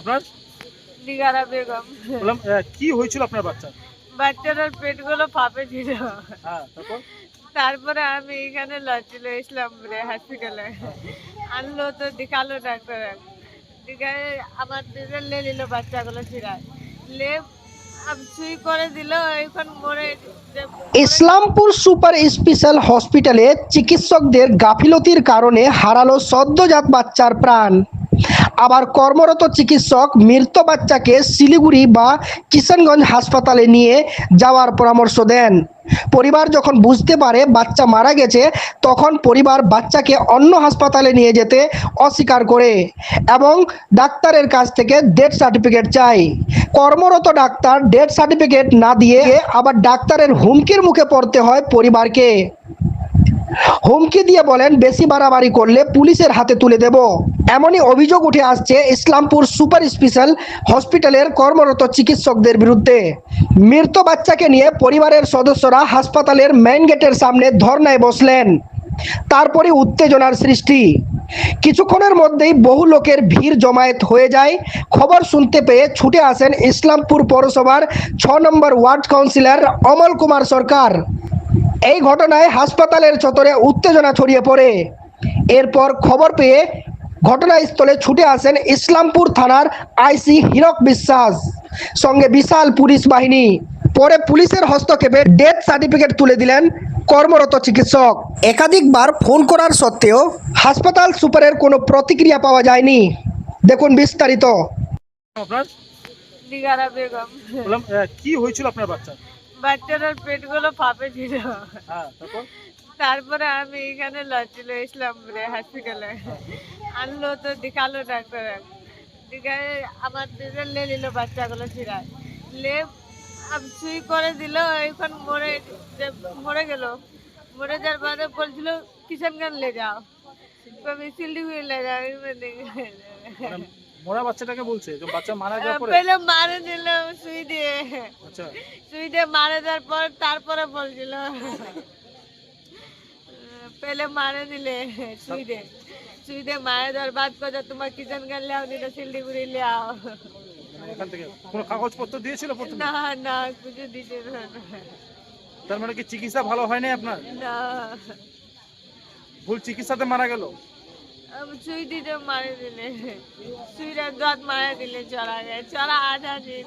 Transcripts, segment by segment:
আপনার? দিগারা বেগম। বললাম কি হয়েছিল আপনার বাচ্চা বাচ্চাটার পেটগুলো ফাঁপে ছিল। হ্যাঁ তারপরে? আমি এখানে লচ্ছিল ইসলাম হসপিটালে আনলো তো দেখাল ডাক্তার। দেখায় আমার দিকে লে নিল বাচ্চাগুলো ছিড়ায়। লে আম করে দিল এখন মরে ইসলামপুর সুপার স্পেশাল হসপিটালে চিকিৎসকদের গাফিলতির কারণে হারালো সদ্যজাত বাচ্চার প্রাণ। আবার কর্মরত চিকিৎসক মৃত বাচ্চাকে শিলিগুড়ি বা কিষানগঞ্জ হাসপাতালে নিয়ে যাওয়ার পরামর্শ দেন। পরিবার যখন বুঝতে পারে বাচ্চা মারা গেছে, তখন পরিবার বাচ্চাকে অন্য হাসপাতালে নিয়ে যেতে অস্বীকার করে এবং ডাক্তারের কাছ থেকে ডেথ সার্টিফিকেট চাই কর্মরত ডাক্তার ডেথ সার্টিফিকেট না দিয়ে আবার ডাক্তারের হুমকির মুখে পড়তে হয় পরিবারকে। হুমকি দিয়ে বলেন, বেশি বাড়াবাড়ি করলে পুলিশের হাতে তুলে দেব। এমনই অভিযোগ উঠে আসছে ইসলামপুর সুপার স্পেশাল হসপিটালের কর্মরত চিকিৎসকদের বিরুদ্ধে। মৃত বাচ্চাকে নিয়ে পরিবারের সদস্যরা হাসপাতালের মেইন গেটের সামনে ধর্নায় বসলেন। তারপরে উত্তেজনার সৃষ্টি। কিছুক্ষণের মধ্যেই বহু লোকের ভিড় জমায়েত হয়ে যায়। খবর শুনতে পেয়ে ছুটে আসেন ইসলামপুর পৌরসভার ছ number ward councillor Amal Kumar Sarkar. এই ঘটনায় হাসপাতালের চত্বরে উত্তেজনা ছড়িয়ে পড়ে। এরপর খবর পেয়ে ঘটনাস্থলে ছুটে আসেন ইসলামপুর থানার আইসি হীরক বিশ্বাস। সঙ্গে বিশাল পুলিশ বাহিনী। পরে পুলিশের হস্তক্ষেপে ডেথ সার্টিফিকেট তুলে দিলেন কর্মরত চিকিৎসক। একাধিকবার ফোন করার সত্ত্বেও হাসপাতাল সুপারের কোনো প্রতিক্রিয়া পাওয়া যায়নি। দেখুন বিস্তারিত। আপনার? দিগারা বেগম। বললাম কি হয়েছিল আপনার বাচ্চা? বাচ্চাটার পেটগুলো ফাঁপে ছিল। হ্যাঁ তারপরে? আমি এখানে লচ্ছিল ইসলাম হসপিটালে আনলো তো দেখাল ডাক্তার। দেখায় আমার দিকে লে নিল বাচ্চাগুলো ছিড়ায় লে সুই করে দিল এখন মরে যে- মরে গেল। মরে যাওয়ার বাদে বলছিল কিষানগঞ্জ লে যাও। শিলিগুড়ি লে যাও। মানে মরা বাচ্চাটাকে বলছে যে বাচ্চা মারা যাওয়ার পরে? পেলে মারে দিল সুই দিয়ে আচ্ছা। সুই দিয়ে মারে দেওয়ার পর তারপরে বলছিল। পেলে মারে দিলে সুই দিয়ে সিধে মায়ের দরবাদ করে তোমার কিচেন গান নি নিলে শিলিগুড়ি লাও। মানে এখান থেকে কোনো কাগজপত্র দিয়েছিল প্রথমে? না না কিছু দিতে না। তার মানে কি চিকিৎসা ভালো হয়নি আপনার? না। ভুল চিকিৎসাতে মারা গেল? সুই দিতে মারা দিলে। সুইটা দাঁত মারা দিলে চলা গেছে চলা আধা দিন।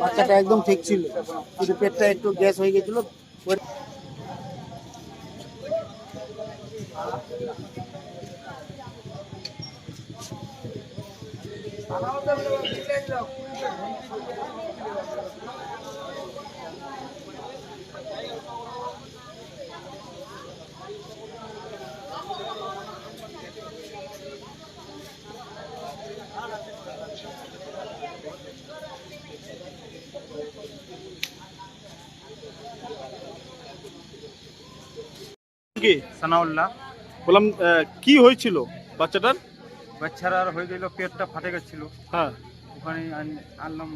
বাচ্চাটা একদম ঠিক ছিল। শুধু পেটটা একটু গ্যাস হয়ে গেছিল। কি? সানাউল্লাহ। বললাম কি হয়েছিল বাচ্চাটার? বাচ্চারা হয়ে গেল পেটটা ফাটে গেছিল। হ্যাঁ। ওখানে আনলাম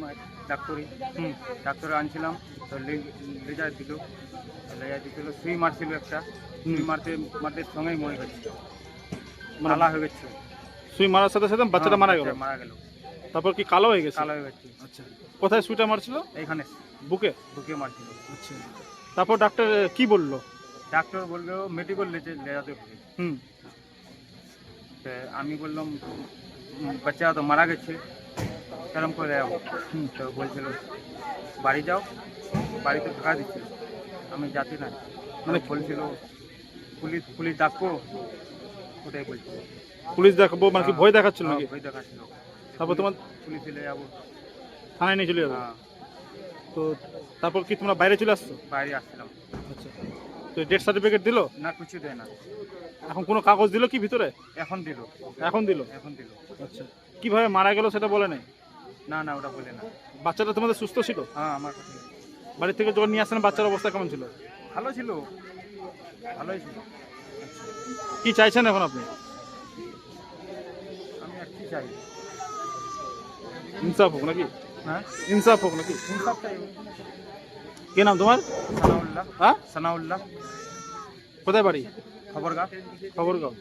ডাক্তারি। হুম। ডাক্তারে আনছিলাম তো লেজার দিল। লেজার দিছিল সুই মারছিল একটা। সুই মারতে মারতে সঙ্গেই মরে গেছিল। মানে- কালা হয়ে গেছিল। সুই মারার সাথে সাথে বাচ্চাটা হ্যাঁ, মারা গেল। মারা গেল। তারপর কি কালো হয়ে গেছে? কালো হয়ে গেছে। আচ্ছা। কোথায় সুইটা মারছিল? এখানে বুকে? বুকে মারছিল। আচ্ছা। তারপর ডাক্তার কি বলল? ডাক্তার বলল মেডিকেল লেজাতে হবে হুম। তো আমি বললাম বাচ্চা তো মারা গেছে কেরম করে যাব হুম। তো বলছিল বাড়ি যাও বাড়িতে থাকা দিচ্ছিল আমি যাতে না। মানে বলছিল পুলিশ পুলিশ ডাকবো? ওটাই বলছিল পুলিশ দেখাবো মানে কি ভয় দেখাচ্ছিল হ্যাঁ, নাকি? ভয় দেখাচ্ছিল। তারপর তোমার পুলিশ চলে যাব। থানায় নিয়ে চলে যাবে? হ্যাঁ। তো তারপর কি তোমরা বাইরে চলে আসছো? বাইরে আসছিলাম। আচ্ছা। তো ডেথ সার্টিফিকেট দিলো? না কিছু দেয় না। এখন কোনো কাগজ দিলো কি ভিতরে? এখন দিল। এখন দিলো? এখন দিল। আচ্ছা। কীভাবে মারা গেল সেটা বলে নাই? না না ওটা বলে না। বাচ্চাটা তোমাদের সুস্থ ছিল? হ্যাঁ আমার কথা বাড়ি থেকে যখন নিয়ে আসেন বাচ্চার অবস্থা কেমন ছিল? ভালো ছিল। ভালোই ছিল। কি চাইছেন এখন আপনি? আমি আর কি চাই? ইনসাফ হোক নাকি? হ্যাঁ? ইনসাফ হোক নাকি? ইনসাফ চাই। কি নাম তোমার? সানাউল্লাহ। হ্যাঁ? সানাউল্লাহ। কোথায় বাড়ি? খবরগাঁও। খবরগাঁও।